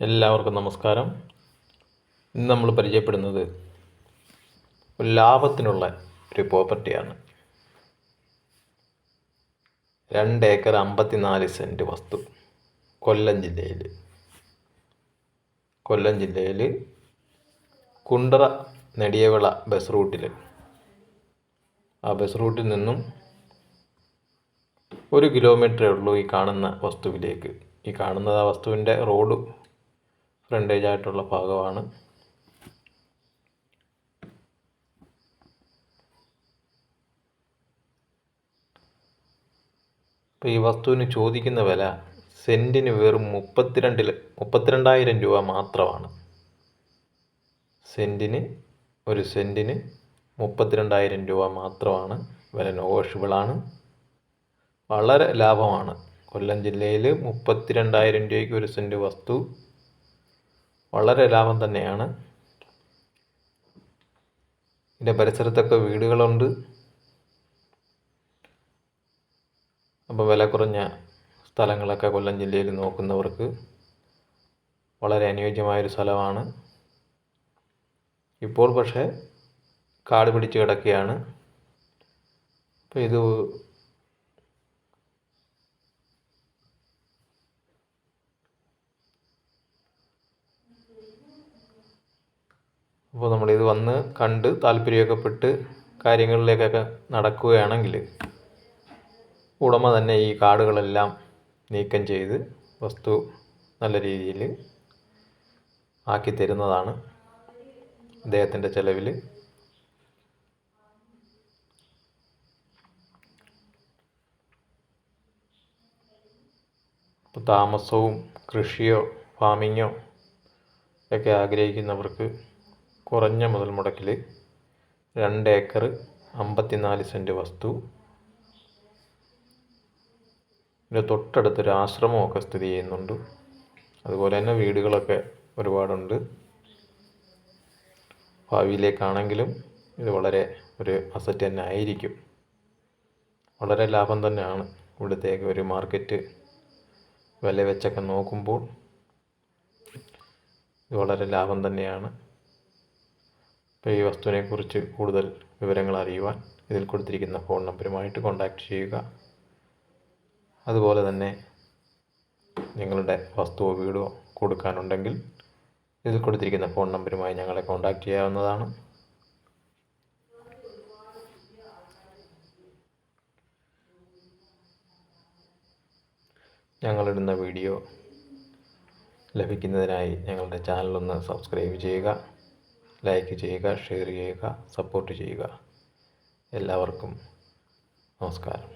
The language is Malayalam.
എല്ലാവർക്കും നമസ്കാരം. ഇന്ന് നമ്മൾ പരിചയപ്പെടുന്നത് ലാഭത്തിനുള്ള ഒരു പ്രോപ്പർട്ടിയാണ് രണ്ട് ഏക്കർ അമ്പത്തിനാല് സെന്റ് വസ്തു കൊല്ലം ജില്ലയിൽ. കൊല്ലം ജില്ലയിൽ കുണ്ടറ നെടിയവിള ബസ് റൂട്ടിൽ ആ ബസ് റൂട്ടിൽ നിന്നും ഒരു കിലോമീറ്ററേ ഉള്ളൂ ഈ കാണുന്ന വസ്തുവിലേക്ക്. ഈ കാണുന്നത് ആ വസ്തുവിന്റെ റോഡ് ഫ്രണ്ടേജ് ആയിട്ടുള്ള ഭാഗമാണ്. അപ്പോൾ ഈ വസ്തുവിന് ചോദിക്കുന്ന വില സെന്റിന് വെറും മുപ്പത്തിരണ്ടിൽ മുപ്പത്തിരണ്ടായിരം രൂപ മാത്രമാണ്. സെന്റിന് ഒരു സെന്റിന് മുപ്പത്തിരണ്ടായിരം രൂപ മാത്രമാണ്. വില നെഗോഷ്യബിളാണ് വളരെ ലാഭമാണ്. കൊല്ലം ജില്ലയിൽ മുപ്പത്തിരണ്ടായിരം രൂപയ്ക്ക് ഒരു സെന്റ് വസ്തു വളരെ ലാഭം തന്നെയാണ്. ഇതിന്റെ പരിസരത്തൊക്കെ വീടുകളുണ്ട്. അപ്പോൾ വില കുറഞ്ഞ സ്ഥലങ്ങളൊക്കെ കൊല്ലം ജില്ലയിൽ നോക്കുന്നവർക്ക് വളരെ അനുയോജ്യമായൊരു സ്ഥലമാണ്. ഇപ്പോൾ പക്ഷേ കാട് പിടിച്ച് കിടക്കുകയാണ്. അപ്പോൾ ഇത് അപ്പോൾ നമ്മളിത് വന്ന് കണ്ട് താല്പര്യമൊക്കെ പെട്ട് കാര്യങ്ങളിലേക്കൊക്കെ നടക്കുകയാണെങ്കിൽ ഉടമ തന്നെ ഈ കാടുകളെല്ലാം നീക്കം ചെയ്ത് വസ്തു നല്ല രീതിയിൽ ആക്കി തരുന്നതാണ് അദ്ദേഹത്തിന്റെ ചിലവിൽ. താമസവും കൃഷിയോ ഫാമിങ്ങോ ഒക്കെ ആഗ്രഹിക്കുന്നവർക്ക് കുറഞ്ഞ മുതൽ മുടക്കിൽ രണ്ട് ഏക്കർ അമ്പത്തിനാല് സെന്റ് വസ്തു. ഇതിന്റെ തൊട്ടടുത്തൊരു ആശ്രമമൊക്കെ സ്ഥിതി ചെയ്യുന്നുണ്ട്. അതുപോലെ തന്നെ വീടുകളൊക്കെ ഒരുപാടുണ്ട്. ഭാവിയിലേക്കാണെങ്കിലും ഇത് വളരെ ഒരു അസറ്റ് തന്നെ ആയിരിക്കും. വളരെ ലാഭം തന്നെയാണ് ഇവിടുത്തേക്ക് ഒരു മാർക്കറ്റ് വില വെച്ചൊക്കെ നോക്കുമ്പോൾ. ഇത് വളരെ ലാഭം തന്നെയാണ്. ഈ വസ്തുവിനെക്കുറിച്ച് കൂടുതൽ വിവരങ്ങൾ അറിയുവാൻ ഇതിൽ കൊടുത്തിരിക്കുന്ന ഫോൺ നമ്പറുമായിട്ട് കോൺടാക്റ്റ് ചെയ്യുക. അതുപോലെ തന്നെ നിങ്ങളുടെ വസ്തുവോ വീടോ കൊടുക്കാനുണ്ടെങ്കിൽ ഇതിൽ കൊടുത്തിരിക്കുന്ന ഫോൺ നമ്പറുമായി ഞങ്ങളെ കോൺടാക്റ്റ് ചെയ്യാവുന്നതാണ്. ഞങ്ങളിടുന്ന വീഡിയോ ലഭിക്കുന്നതിനായി ഞങ്ങളുടെ ചാനലൊന്ന് സബ്സ്ക്രൈബ് ചെയ്യുക. ലൈക്ക് ചെയ്യുക ഷെയർ ചെയ്യുക സപ്പോർട്ട് ചെയ്യുക. എല്ലാവർക്കും നമസ്കാരം.